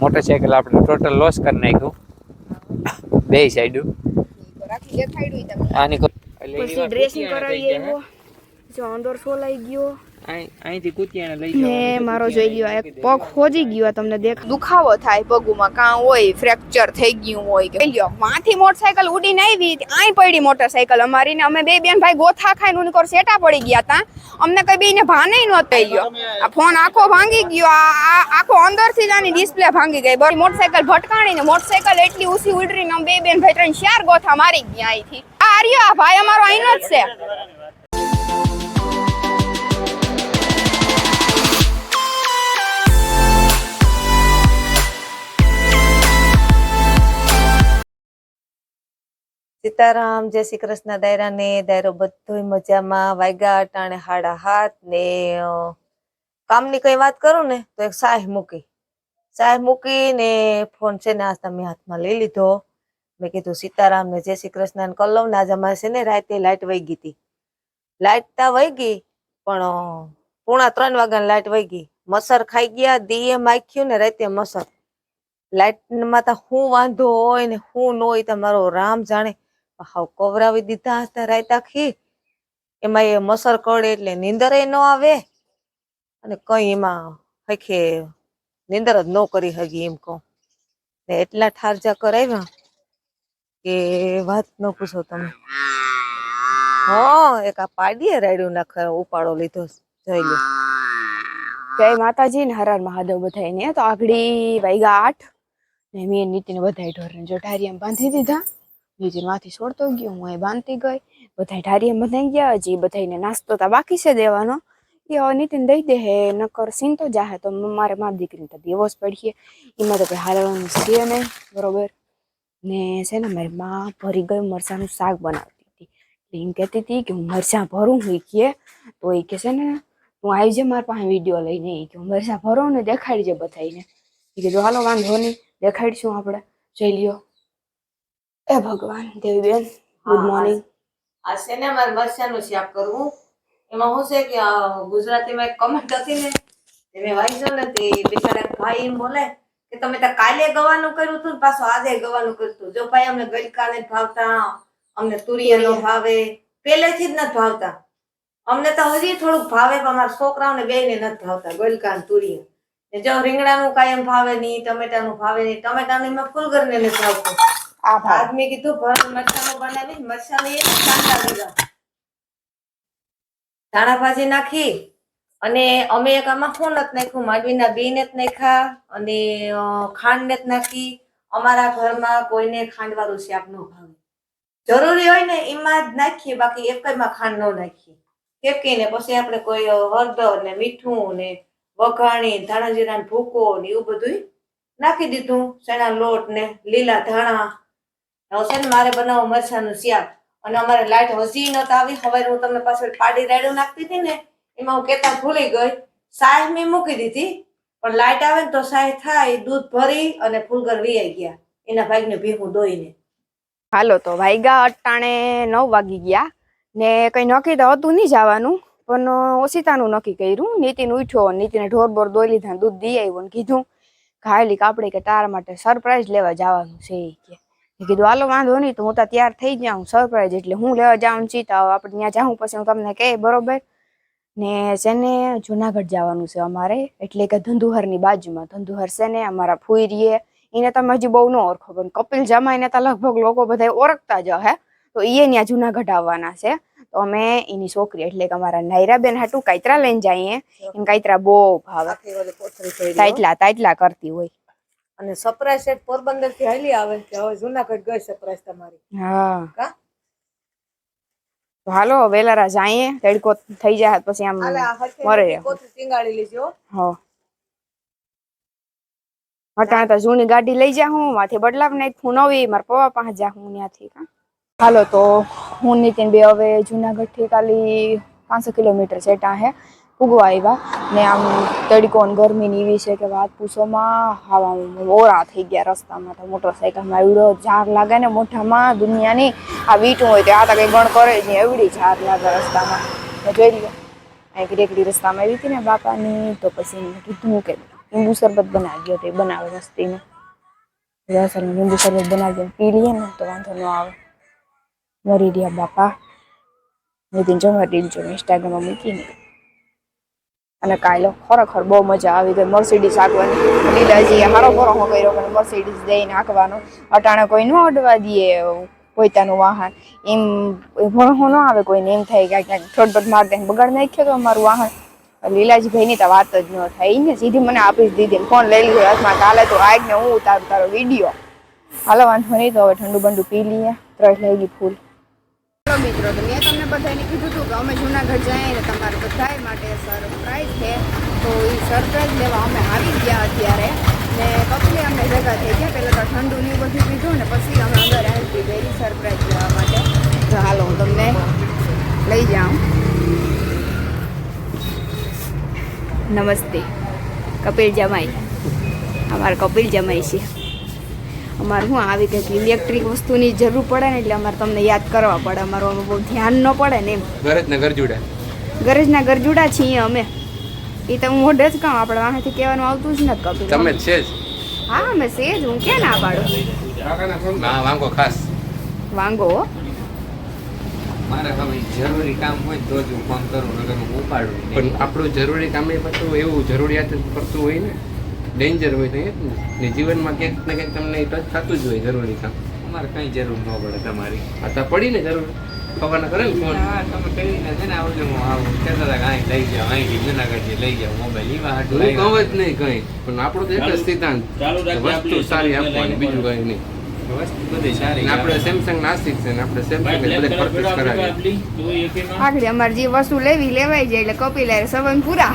Motorcycle આપણે total loss કરી નાખ્યું. બે સાઈડ આની ડ્રેસિંગ કરાવી આવ્યો. જો અંદર સોલાઈ ગયો. અહીંથી કૂતિયાને લઈ ને મારો જોઈ લ્યો એક પગ ખોજી ગયો તમને દેખ દુખાવો થાય પગુમાં કાં હોય ફ્રેક્ચર થઈ ગયું હોય કે લ્યો માથી મોટરસાયકલ ઉડીને આવી આઈ પડી મોટરસાયકલ અમારી ને અમે બે બેન ભાઈ ગોથા ખાઈને ઉનકોર સેટા પડી ગયા તા. અમને કઈ બેને ભાને થઈ ગયો. આ ફોન આખો ભાંગી ગયો આ આખો અંદરથી જ આની ડિસ્પ્લે ભાંગી ગઈ. બરી મોટરસાયકલ ભટકાણી ને મોટરસાયકલ એટલી ઊંચી ઉડરીને અમે બે બેન ભાઈ ત્રણ ચાર ગોથા મારી ગયા અહીંથી. આ આર્યો આ ભાઈ અમારો અહીંનો જ છે. સીતારામ, જય શ્રી કૃષ્ણ દાયરા ને દાયરો બધોય મજામાં. વાગ્યા અટાણે હાડા હાથ ને કામની કઈ વાત કરું ને, તો એક સાહ મૂકી. સાહ મૂકી ને ફોન છે ને આજ તમે હાથમાં લઈ લીધો. મેં કીધું, સીતારામ ને જય શ્રી કૃષ્ણ. ને કલમ ને આજે અમારે છે ને, રાતે લાઈટ વહી ગઈ હતી. લાઈટ તા વહી ગઈ, પણ પૂણા ત્રણ વાગ્યા લાઈટ વહી ગઈ. મસર ખાઈ ગયા, દીએ માખ્યું ને રાતે મસર. લાઈટમાં તો હું વાંધો હોય ને, હું ન હોય, તમારો રામ જાણે હાવ કવરાવી દીધા હતા રાયતા ખી એમાં એ મસર કડે એટલે નીંદર ન આવે. અને કઈ એમાં હખે નીંદર જ ન કરી હગી એમ કહું. ને એટલા ઠારજા કરાવ્યા કે વાત ન પૂછો તમે. હા, એક આ પાડીએ રાડ્યું નાખ ઉપાડો લીધો. જોઈ લો જય માતાજી ને હરાર મહાદેવ બધાને તો આગળી વાઈગા આઠ ને મેં નીતિને બધાય ઢોરને જો ઢારિયામાં બાંધી દીધા. નીતિનમાંથી છોડતો ગયો, હું એ બાંધતી ગઈ. બધાય ઢારીએ બંધાઈ ગયા, હજી બધાને નાસ્તો તો બાકી છે દેવાનો. એ હવે નીતિન દઈ દે હે, નકર સીન તો જાહે, તો મારે મારી દીકરીને તો દેવો જ પડીએ. એમાં તો કંઈ હાલવાનું છે નહીં, બરોબર? ને છે ને મારી માં ભરી ગઈ મરચાંનું શાક બનાવતી હતી. એમ કહેતી હતી કે હું મરચાં ભરું હું કે, તો એ કહે છે ને હું આવી જાય મારા પાસે વીડિયો લઈને. એ કે, હું મરચાં ભરો ને દેખાડજે બધાને એ કીધું, હાલો, વાંધો નહીં, દેખાડીશું આપણે. જોઈ લ્યો. એ ભગવાન દેવીબેન ગુડ મોર્નિંગ આ છે ને મારે મરચાંનું શાક કરવું. એમાં શું છે કે ગુજરાતીમાં એક કમેન્ટ હતી ને મેં વાંચ્યો ને તે બિચારા ભાઈ એમ બોલે કે તમે તો કાલે ગવાનું કર્યું હતું પાછું આજે ગવાનું કર્યું હતું. જો ભાઈ અમને ગઈકાલે ભાવતા અમને તુરિયા. નો ભાવે. પહેલેથી જ નથી ભાવતા. અમને તો હજી થોડુંક ભાવે પણ અમારા છોકરાઓને ને નથી ભાવતા ગોલકા ને તુરિયા. જો રીંગણાનું કાયમ ભાવે નહીં ટમેટાનું ભાવે નહીં ટમેટાનું એમાં ફૂલગરને નથી ભાવતું. આભાર. આજ મેં કીધું ભરણ મરચાંનું બનાવી મરચાને કાંદા લીધા ધાણા ભાજી નાખી અને અમે એક આમાં શું નથી નાખ્યું, માંડવીના બી નથી નાખ્યા અને ખાંડ નથી નાખી. અમારા ઘરમાં કોઈને ખાંડ વાળું શાક ન ભાવે. જરૂરી હોય ને એમાં જ નાખીએ, બાકી એકમાં ખાંડ ન નાખીએ. ફેંકીને પછી આપણે કોઈ હળદર ને મીઠું ને વઘાણી, ધાણા જીરા ભૂકો ને એવું બધું નાખી દીધું. ચણા લોટ ને લીલા ધાણા છે ને મારે બનાવો મરચાનું શાક અને અમારે લાઈટ હજી નતા આવી. હવે હું તમને પાછળ પાડી રાડ્યું નાખતી હતી ને, એમાં હું કેતા ભૂલી ગઈ. સાય મેં મૂકી દીધી. પણ લાઈટ આવે ને તો સાય થાય, દૂધ ભરી અને ફૂલગર વીઆઈ ગયા. એના ભાઈને ભીહું દોઈને હાલો તો વાગ્યા અટાણે નવ વાગી ગયા. ને કઈ નક્કી તો હતું નહીં જવાનું. પણ ઓશિતાનું નક્કી કર્યું. નીતિન ઉઠ્યો, નીતિને ઢોર બોર દોઈ લીધા દૂધ દી આવ્યું ને કીધું ખાયલી કાપડી કે તારા માટે સરપ્રાઈઝ લેવા જવાનું છે કે. કીધું હાલો વાંધો નહીં તો હું તો તૈયાર થઈ જાઉં સરપ્રાઈઝ એટલે હું લેવા જાઉં ચીતા આપણે ત્યાં જાઉં પછી હું તમને કહે બરોબર? ને છે ને જુનાગઢ જવાનું છે અમારે એટલે કે ધંધુહરની બાજુમાં. ધંધુહર છે ને અમારા ફૂઈરીએ એને તમે હજી બહુ ન ઓળખો પણ કપિલ જમાઈને તો લગભગ લોકો બધા ઓળખતા જ હે તો એ ત્યાં જુનાગઢ આવવાના છે. તો અમે એની છોકરી એટલે કે અમારા નાયરાબેન હાટું કાયતરા લઈને જઈએ. એને કાયતરા બહુ ભાવે. તાટલા તાટલા કરતી હોય. અને સરપ્રાઈઝ સેટ પોરબંદરથી હાલી આવે કે હવે જુનાગઢ ગઈ સરપ્રાઈઝ તમારી. હા. કા? હાલો વેલારા જાઈએ તડકો થઈ જાય પછી આમ મરે. કોથળી ટીંગાડી લેજો હો. અટાણે તો જૂની ગાડી લઈ જા હું માથી બદલાવ નાખું નવી મારા પપ્પા પાસે જા હું ત્યાંથી કા? હાલો તો હું નીતિન બે હવે જુનાગઢથી ખાલી પાંચસો કિલોમીટર છે ત્યાં હે. ઉગવા આવ્યા ને આમ તડકો ને ગરમીની એવી છે કે વાત પૂછોમાં હવા ઓરા થઈ ગયા રસ્તામાં તો મોટરસાયકલમાં એવડો ઝાર લાગે ને મોઢામાં દુનિયાની આ વીટું હોય તો આ તો કંઈ ગણ કરે જ નહીં એવડી ઝાર લાગે રસ્તામાં. મેં જોઈ લ્યો એક રેકડી રસ્તામાં આવી હતી ને બાપાની, તો પછી મેં કીધું કે લીંબુ શરબત બનાવી ગયો તો એ બનાવે મસ્તીનું રસનું લીંબુ શરબત બનાવી પી લઈએ ને, તો વાંધો ન આવે. મરી રહ્યા બાપા. નીતિન જમવા દીધું ઇન્સ્ટાગ્રામમાં મૂકીને. અને કાલે ખરેખર બહુ મજા આવી ગઈ. મર્સિડીઝ હાંકવાની લીલાજી હારો ભરો કર્યો, પણ મર્સિડીઝ દઈને હાંકવાનો અટાણે કોઈ ન અડવા દઈએ પોતાનું વાહન. એમ ભણો ન આવે કોઈને, એમ થાય કે ક્યાંક થોડ થોડ માર દે બગાડ નાખ્યો તો અમારું વાહન. લીલાજીભાઈની તો વાત જ ન થાય. એને સીધી મને આપી જ દીધી ફોન લઈ લીધો. હાથમાં કાલે તો આગ ને હું ઉતારું, તારો વીડિયો. હાલો, વાંધો નહીં તો હવે ઠંડુ બંડુ પી લઈએ. ત્રણ લઈ ગઈ ફૂલ. મિત્રો, તો મેં તમને બધાને કીધું હતું કે અમે જૂનાગઢ જઈએ ને તમારે બધાય માટે સરપ્રાઈઝ છે. તો એ સરપ્રાઈઝ લેવા અમે આવી ગયા અત્યારે. ને કપલી અમને ભેગા થઈ ગયા. પહેલાં તો ઠંડુ ને બધું પીધું ને પછી અમે અંદર આવી ગઈ સરપ્રાઈઝ લેવા માટે. તો હાલો, હું તમને લઈ જાઉં. નમસ્તે. કપિલ જમાઈ. અમારા કપિલ જમાઈ છે. અમારે શું આવી ગઈ ઇલેક્ટ્રિક વસ્તુની જરૂર પડે ને એટલે અમારે તમને યાદ કરવા પડે. અમારું બહુ ધ્યાન ન પડે ને એમ. ગરજ ને ગરજુડા ગરજના ગરજુડા છીએ અમે. એ તો હું મોઢે જ કહું આપણે વાંથી કહેવાનું આવતું જ ન કપિલ તમે છે જ. હા અમે જ હું કે ના પાડું? ના વાંગો ખાસ. વાંગો મારે હવે જરૂરી કામ હોય તો જ હું ફોન કરું નગર હું ઉપાડું. પણ આપણું જરૂરી કામ એ પાછું એવું જરૂરિયાત જ પડતું હોય ને. ડેન્જર હોય તો એ જ ને. જીવનમાં ક્યાંક ને ક્યાંક તમને ટચ થતું જ હોય જરૂરી કામ. અમારે કઈ જરૂર ન પડે તમારી. આ તો પડી ને જરૂર. ખબર ના કરે ને ફોન હા તમે કરીને છે ને આવજો હું આવું. કહેતા હતા કે અહીં લઈ જાઓ અહીંથી જુનાગઢથી લઈ જાઓ મોબાઈલ એવા હાટું હું કહું જ નહીં કઈ પણ આપણો તો એક જ સિદ્ધાંત. ચાલુ કે રાખજે વસ્તુ સારી આપવાની બીજું કંઈ કઈ નહીં. આગળ અમારે જે વસ્તુ લેવી લેવાય જાય એટલે કપિલ હારે સંબંધ પૂરા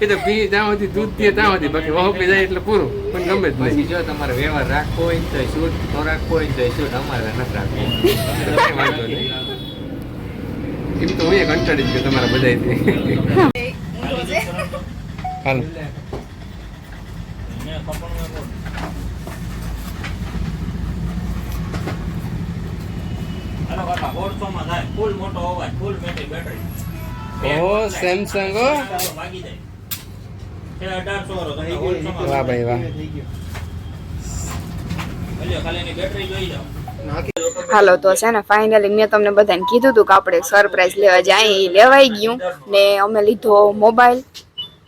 એ તો પી ત્યાં સુધી દૂધ પીએ ત્યાં સુધી. બાકી વહુ પી જાય એટલે પૂરું. પણ ગમે જ પછી નહીં જો તમારે વ્યવહાર રાખવો હોય ને તો શૂટ ન રાખવો હોય ને તો શૂટ અમારે નથી રાખવો. વાંધો નહીં. એમ તો હું એ કંટાળી ગયો તમારા બોલ. હાલો. કાકા, 400 માં થાય. ફૂલ મોટો અવાજ, ફૂલ મોટી બેટરી. ઓ સેમસંગ ઓ ભાગી જાય. છે 1800 વાળો, તમને 400 માં વાહ ભાઈ વાહ ભલે, ખાલી એની બેટરી જોઈ જાઓ. હાલો તો છે ને ફાઇનલી મેં તમને બધાને કીધું હતું કે આપણે સરપ્રાઈઝ લેવા જાય એ લેવાઈ ગયું ને અમે લીધો મોબાઈલ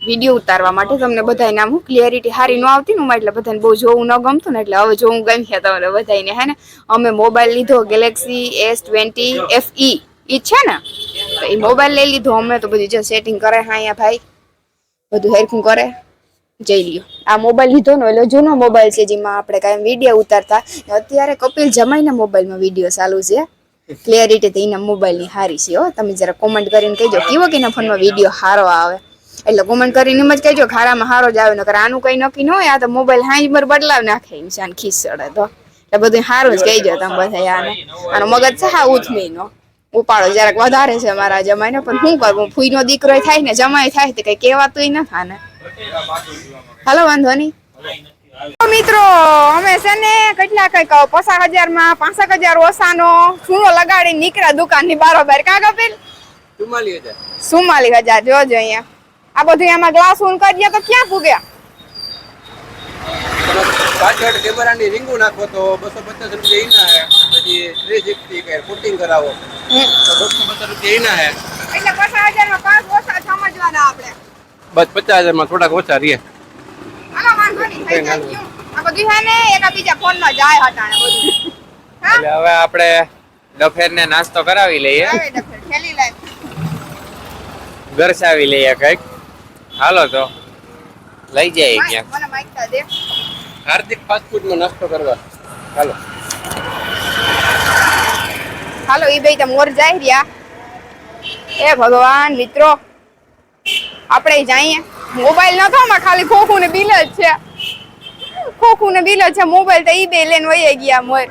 વીડિયો ઉતારવા માટે તમને બધા નામ હું ક્લિયરિટી સારી ન આવતી ને એટલે બધાને બહુ જોવું ન ગમતું ને એટલે હવે જોવું ગમ્યા તમને બધાને હે ને, અમે મોબાઈલ લીધો Galaxy S twenty F E E છે ને? તો એ મોબાઈલ લઈ લીધો અમે તો બધું જો સેટિંગ કરે હા અહીંયા ભાઈ, બધું હેરખું કરે, જઈ લ્યો. આ મોબાઈલ લીધો ને એટલે જૂનો મોબાઈલ છે જેમાં આપણે કાંઈ વીડિયો ઉતારતા. અત્યારે કપિલ જમાઈના મોબાઈલમાં વીડિયો ચાલુ છે. ક્લિયરિટી તો એના મોબાઈલની સારી છે હો. તમે જરા કોમેન્ટ કરીને કહેજો, કેવો કે એના ફોનમાં વીડિયો સારો આવે. એટલે કોમેન્ટ કરીને એમ જ કહેજો ખારામાં સારો જ આવે નકર આનું કંઈ નક્કી ન હોય આ તો મોબાઈલ હાઈ પર બદલાવ નાખે ઇન્સાન ખીસડે તો. એટલે બધું સારું જ કહેજો તમે બધા આને. આનો મગજ સહા ઉથમીનો. ઉપાડો જરાક વધારે છે મારા જમાઈને પણ શું કરવું ફૂઈનો દીકરો થાય ને જમાઈ થાય તો કઈ કહેવાતું ન થાને હાલો વાંધો નહીં. મિત્રો અમે છે ને કેટલા કંઈક પચાસ હજારમાં પાસઠ હજાર ઓસાનો ચૂનો લગાડી નીકળ્યા દુકાનની બારોબાર. કા કપિલ ચુમ્માલી હજાર. સુમાલી હજાર જોજો અહીંયા. આ બધું એમાં ગ્લાસ ઊન કરીએ તો ક્યાં પૂગ્યા પાછળ કેમેરાની રીંગું નાખો તો બસો પચાસ રૂપિયા એના હે. પછી ત્રીસ એકથી કે ફૂટિંગ કરાવો. તો બસો પચાસ રૂપિયા એના હે. એટલે પચાસ હજારમાં પાંચ ઓછા સમજવાના આપણે. બસ પચાસ હજારમાં થોડાક ઓછા રહીએ હાલો વાંધો નહીં થઈ જાય આ બધું છે ને એકા બીજા ફોનમાં જાય હટાણે બધું. એટલે હવે આપણે ડફેરને નાસ્તો કરાવી લઈએ. ડફર ગરસાવી લઈએ કંઈક. હાલો તો. લઈ જાય ક્યાંક. હાર્દિક ફાસ્ટ ફૂડમાં નાસ્તો કરવા. હાલો. હાલો ઈ ભાઈ તો મોર જાય રહ્યા. એ ભગવાન મિત્રો. આપણે જઈએ. મોબાઈલ ન માં ખાલી ખોખું ને બિલ જ છે. ખોખું ને બિલ જ છે. મોબાઈલ તો ઈ બે લઈને વહી ગયા મોર.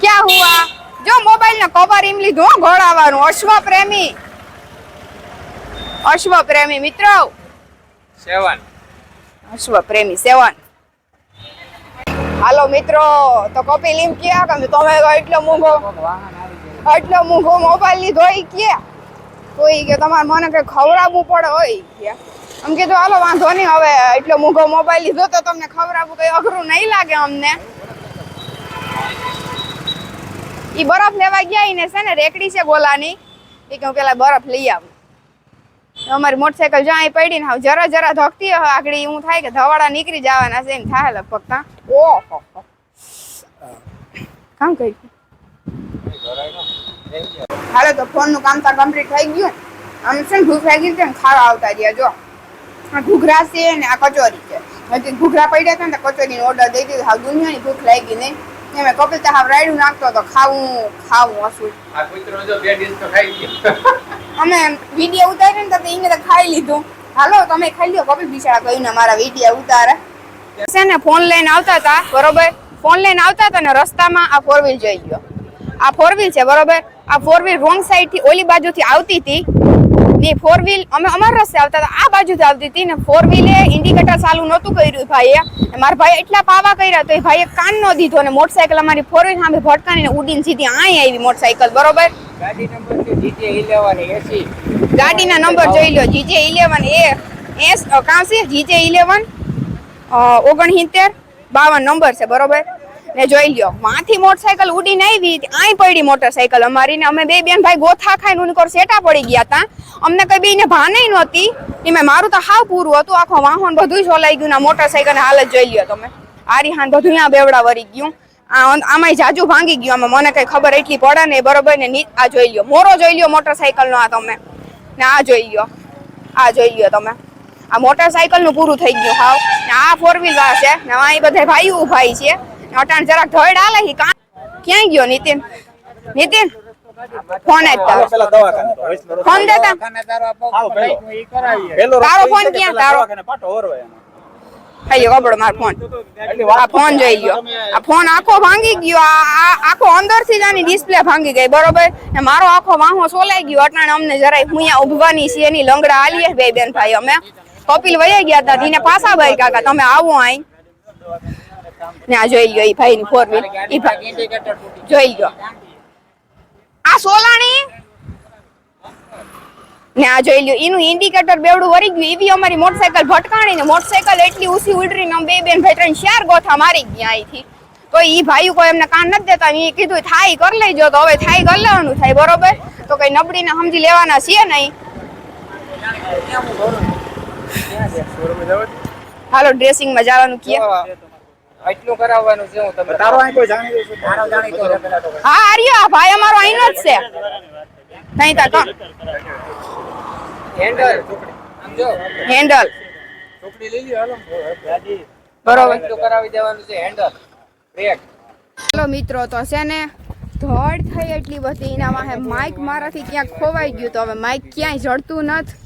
ક્યાં હુઆ? જો મોબાઈલ ને કવર એમ લીધું હો ઘોડાવાનું અશ્વ પ્રેમી અશ્વ પ્રેમી મિત્રો. સેવન. અશ્વ પ્રેમી સેવન. હાલો મિત્રો તો કોપી એમ ક્યાં કે તમે એટલો મોંઘો એટલો મોંઘો મોબાઈલ લીધો હોય કે કોઈ કે તમારે મને કઈ ખવડાવવું પડે હોય ક્યાં? કે આમ કીધું હાલો વાંધો નહીં હવે એટલો મોંઘો મોબાઈલ લીધો તો તમને ખવડાવવું કઈ અઘરું નહીં લાગે અમને. ઈ બરફ લેવા ગયા ને છે ને રેકડી છે ગોલાની. એ કે હું પેલા બરફ લઈ આવું. અમારી મોટરસાયકલ જ્યાં પડી ને હાવ જરા જરા ધકતી હોય આગળ એવું થાય કે ધવાડા નીકળી જવાના છે એમ થાય લગભગ કા? ઓહો. કામ કર્યું? હાલો તો ફોનનું કામ તો કમ્પ્લીટ થઈ ગયું. આમ છે ને ભૂખ લાગી છે ને ખાવા આવતા રહ્યા જો. આ ઘૂઘરા છે ને આ કચોરી છે. હજી ઘૂઘરા પડ્યા હતા ને તો કચોરીનો ઓર્ડર દઈ દીધો. હાવ દુનિયાની ભૂખ લાગી નહીં. એમ કપિલ તો હાવ રાયડું નાખતો હતો ખાવું ખાવું હસું આ કૂતરો જો બે ડીશ તો ખાઈ ગયો. અમે વીડિયો ઉતાર્યો ને તો એને તો ખાઈ લીધું. હાલો તમે ખાઈ લ્યો કપિલ બિચારા કહીને મારા વીડિયો ઉતારે. છે ને ફોન લઈને આવતા હતા બરોબર? ફોન લઈને આવતા હતા ને રસ્તામાં આ ફોર વ્હીલ જોઈ ગયો. આ ફોર વ્હીલ છે બરોબર? આ ફોર વ્હીલ રોંગ સાઈડથી ઓલી બાજુથી આવતી હતી. ને ફોર વ્હીલ અમે અમારા રસ્તે આવતા હતા. આ બાજુથી આવતી હતી ને ફોર વ્હીલે ઇન્ડિકેટર ચાલુ નહોતું કર્યું ભાઈએ. મારા ભાઈ એટલા પાવા કર્યા તો એ ભાઈએ કાન નો દીધો ને મોટરસાયકલ અમારી ફોર વ્હીલ સામે ભટકાણીને ઉડીને સીધી અહીં આવી મોટરસાયકલ બરોબર? ગાડીના નંબર જોઈ લો જીજે ઇલેવન એ એસ કાંસી જીજે ઇલેવન ઓગણસિત્તેર બાવન નંબર છે બરોબર? ને જોઈ લ્યો વાંથી મોટરસાયકલ ઉડીને આવી આઈ પડી મોટરસાયકલ અમારી ને અમે બે બેન ભાઈ ગોથા ખાઈને ઉનકોર સેટા પડી ગયા તા. અમને કઈ બેને ભાને નહોતી મેં મારું તો હાવ પૂરું હતું, આખો વાહન બધું સોલાઈ ગયું ના મોટરસાયકલ હાલત જોઈ લ્યો તમે. આરી હાન બધું ત્યાં બેવડા વરી ગયું. આ આમાંય જાજુ ભાંગી ગયું, આમાં મને કઈ ખબર એટલી પડે ને બરોબર ને ની- આ જોઈ લ્યો, મોરો જોઈ લ્યો મોટરસાયકલ નો આ તમે. ને આ જોઈ લ્યો, આ જોઈ લ્યો તમે. આ મોટરસાયકલનું પૂરું થઈ ગયું હાવ. ને આ ફોર વ્હીલ વ્હીલર છે, ને આ બધા ભાઈ ઉભાઈ છે. ને અટાણ જરાક ધડ આલે હી કાં? ક્યાં ગયો નીતિન? નીતિન? ફોન જ તારો પેલા દવાખાને ફોન દેતા? આવો પેલો. પેલો. તારો ફોન ક્યાં? તારો? દવાખાને પાટો ઓરવાય એનો. ખાઈ લ્યો કપડો મારો ફોન. આ ફોન જોઈ લ્યો આ ફોન આખો ભાંગી ગયો. આ આ આખો અંદરથી જ આની ડિસ્પ્લે ભાંગી ગઈ બરોબર? ને મારો આખો વાહો સોલાઈ ગયો. અટાણે અમને જરાય હુંયા ઉભવાની છે એની લંગડા આલીએ બે બેન ભાઈ અમે કપિલ વયા ગયા હતા ધીને પાછા ભાઈ કાકા તમે આવો આઈ ને આ જોઈ ગયો એ ભાઈ ની ફોર વ્હીલ એ ભાઈ જોઈ ગયો. આ સોલાણી? ને આ જોઈ લ્યો એનું ઇન્ડિકેટર બેવડું વરી ગયું. એવી અમારી મોટરસાયકલ ભટકાણી ને મોટરસાયકલ એટલી ઊંચી ઉડરીને અમે બે બેન ભાઈ ત્રણ ચાર ગોથા મારી ગયા અહીંથી. તો એ ભાઈ કોઈ એમને કાન નથી દેતા એ કીધું થાય કરી લેજો. તો હવે થાય કરી લેવાનું થાય બરોબર? તો કઈ નબળીને સમજી લેવાના છીએ નહીં. હાલો ડ્રેસિંગમાં જવાનું કીએ. એટલું કરાવવાનું છે હું તમને તારો અહીં કોઈ જાણી છે? તારો જાણી તો હા આર્યો આ ભાઈ અમારો અહીંનો જ છે. નહીં તા કમ હેન્ડલ. આમ જો હેન્ડલ. ચોકડી લઈ લ્યો હાલો. ગાડી બરોબર એટલું કરાવી દેવાનું છે હેન્ડલ. બ્રેક ચાલો મિત્રો તો છે ને ધડ થઈ એટલી બધી એના માહે માઇક મારાથી ક્યાંક ખોવાઈ ગયું તો હવે માઇક ક્યાંય જડતું નથી.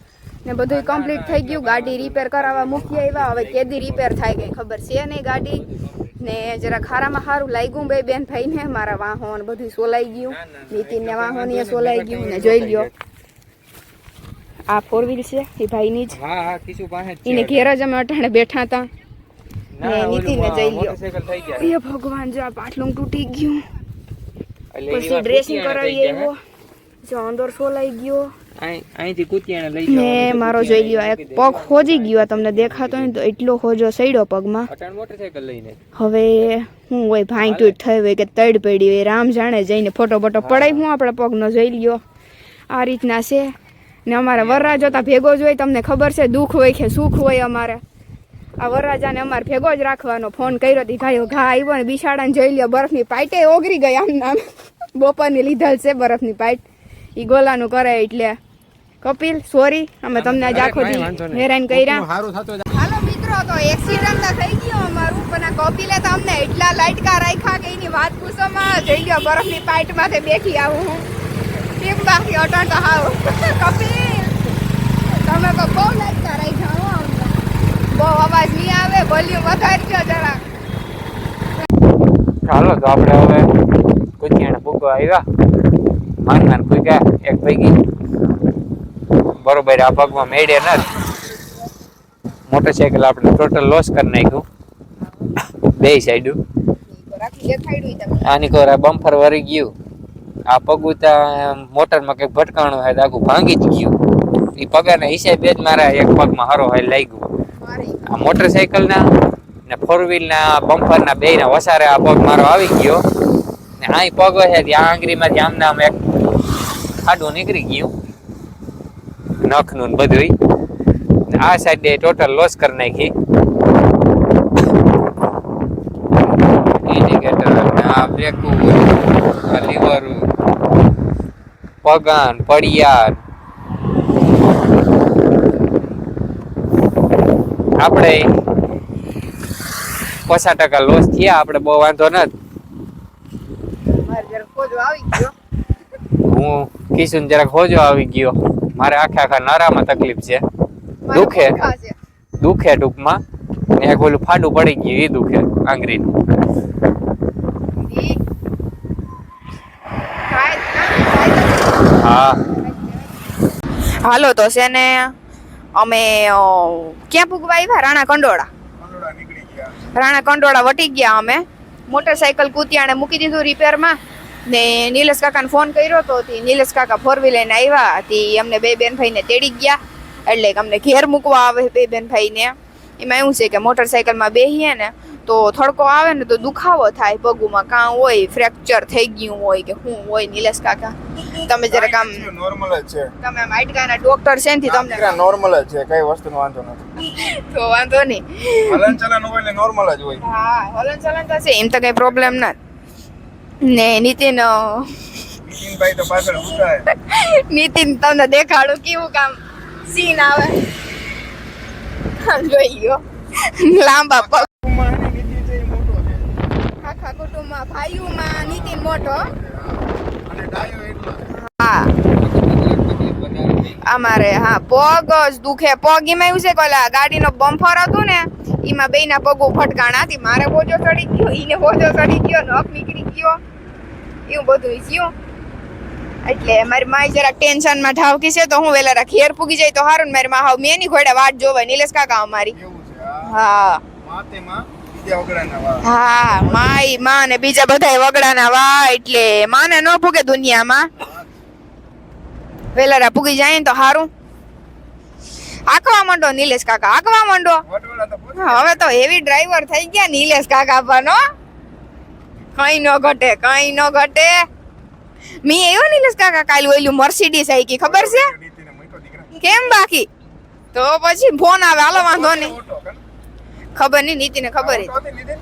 ને બધું કમ્પ્લીટ થઈ ગયું. ગાડી રિપેર કરાવવા મૂકી આવ્યા. હવે કેદી રિપેર થાય ગઈ ખબર છે નહીં ગાડી. ને જરા ખારામાં સારું લાગ્યું બે બેન ભાઈને મારા વાહો ને બધું સોલાઈ ગયું. નીતિન ને વાહો ને સોલાઈ ગયું ને જોઈ લ્યો. આ ફોર વ્હીલ છે એ ભાઈની જ. કિશુ પાસે જ એને ઘેર જ અમે અટાણે બેઠા હતા. ના, ને નીતિનને જઈ લ્યો. એ ભગવાન જો આ પાટલું તૂટી ગયું. પછી ડ્રેસિંગ કરાવી આવ્યો. જો અંદર સોલાઈ ગયો. ને. મારો જોઈ લ્યો એક પગ હોજી ગયો તમને દેખાતો ને તો એટલો હોજો સડ્યો પગમાં. હવે હું હોય ભાઈ તૂટ થઈ હોય કે તડ પડી હોય રામ જાણે જઈને ફોટો ફોટો પડાય હું આપણા પગનો જોઈ લ્યો. આ રીતના છે. ને અમારે વરરાજો જોતા ભેગો જ હોય તમને ખબર છે દુઃખ હોય કે સુખ હોય અમારે. આ વરરાજાને અમારે ભેગો જ રાખવાનો ફોન કર્યો હતી. ઘાયો ઘા આવ્યો ને બિછાડાને જોઈ લ્યો બરફની પાઇટે ઓગરી ગઈ આમ નામ. બપોરની લીધેલ છે બરફની પાઇટ. એ ગોલાનું કરે એટલે કપિલ સોરી અમે તમને આજ આખો દી હેરાન કર્યા. સારું થતું હાલો મિત્રો તો એક્સિડન્ટ થઈ ગયો અમારું પણ આ કપિલે તો અમને એટલા લાઇટકા રાખ્યા કે એની વાત પૂછો માં જઈ ગયો. બરફની પાઇટમાંથી બેઠી આવું હું. ટીમ બાકી અટણ તો હાવ. કપિલ તમે તો બહુ લાઇટકા રાખ્યા બહુ અવાજ નહીં આવે વોલ્યુમ વધારજો જરા ચાલો તો આપણે હવે કુચિયાણા ભૂકો આવ્યા. માન માન ફૂગ્યા એક પૈકી બરોબર, આ પગમાં મેળે ન મોટરસાયકલ આપણે ટોટલ લોસ કરી નાખ્યું. બે સાઈડ. આની કોર આ બમ્ફર વરી ગયું. આ પગુતા મોટરમાં કંઈક ભટકાણું હોય તો આખું ભાંગી જ ગયું. એ પગારના હિસાબે જ મારા એક પગમાં હારો હોય લાગ્યું. આ મોટરસાયકલના ને ફોર વ્હીલના બમ્પરના બેયના વસારે આ પગ મારો આવી ગયો. ને આ પગ છે ત્યાં આંગળીમાંથી આમના આમ એક ખાડું નીકળી ગયું. નખનું ને બધુંય. આ સાઈડે ટોટલ લોસ કરી નાખી. ઇન્ડિકેટર આ બ્રેકું લીવર પગાન પડિયાર. આપણે પચાસ ટકા લોસ થયા આપણે બહુ વાંધો નથી. હું કિશુન જરાક હોજો આવી ગયો. મારે આખા આખા નરામાં તકલીફ છે. દુખે. દુખે ટૂંકમાં. ને એક ઓલું ફાડું પડી ગયું એ દુખે આંગળીનું. હા. હાલો તો છે ને અમે ક્યાં પૂગવા આવ્યા? રાણા કંડોળા. કંડોળા નીકળી ગયા. રાણા કંડોળા વટી ગયા અમે. મોટરસાયકલ કૂતિયાણે મૂકી દીધું રિપેરમાં ને નીલેશ કાકાને ફોન કર્યો તો નીલેશ કાકા ફોર વ્હીલર લઈને આવ્યા હતી અમને બે બેન ભાઈને તેડી ગયા. એટલે અમને ઘેર મૂકવા આવે બે બેન ભાઈને એમાં એવું છે કે મોટરસાયકલમાં બેહીએ ને તો થડકો આવે ને તો દુખાવો થાય પગુમાં કાં હોય ફ્રેક્ચર થઈ ગયું હોય કે શું હોય નીલેશ કાકા. તમે જરાક આમ નોર્મલ જ છે. તમે આમ હાડકાના ડોક્ટર છે ને તમને? નોર્મલ જ છે કઈ વસ્તુનો વાંધો નથી. તો વાંધો નહીં. હલન ચલન હોય એટલે નોર્મલ જ હોય. હા હલન ચલન થશે એમ તો કઈ પ્રોબ્લેમ નથી ને નીતિન. નીતિનભાઈ તો પાછળ ઉતાય નીતિન તમને દેખાડું કેવું કામ? સીન આવે. જોઈ ગયો. લાંબા પગ. આખા કુટુંબમાં ભાઈઓમાં નીતિન મોટો. હા. અમારે હા પગ જ દુખે. પગ એમાં એવું છે કે ઓલા ગાડીનો બમ્ફર હતું ને એમાં બેયના પગો ફટકાણા હતી. મારે બોજો ચડી ગયો એને બોજો ચડી ગયો નખ નીકળી ગયો. એવું બધું થયું. એટલે મારી માય જરા ટેન્શનમાં ઠાવકી છે તો હું વેલા ઘેર પૂગી જાય તો હારું મારી માં હાવ મેની ઘોડે વાટ જોવે નીલેશ કાકા અમારી. હા. હા. માયમાં ને બીજા બધા વગડાના વા એટલે માને ન પૂગે દુનિયામાં. વેલારા પૂગી જાય ને તો હારું. આકવા માંડો નીલેશ કાકા આકવા માંડો. હવે તો હેવી ડ્રાઈવર થઈ ગયા નીલેશ કાકા પણ કઈ ન ઘટે કઈ ન ઘટે. મી આવ્યો નીલેશ કાકા કાલ ઓલું મર્સિડીસ આવી ગઈ ખબર છે? કેમ બાકી? તો પછી ફોન આવે હાલો વાંધો નહીં. ખબર નહીં નીતિને ખબર હતી?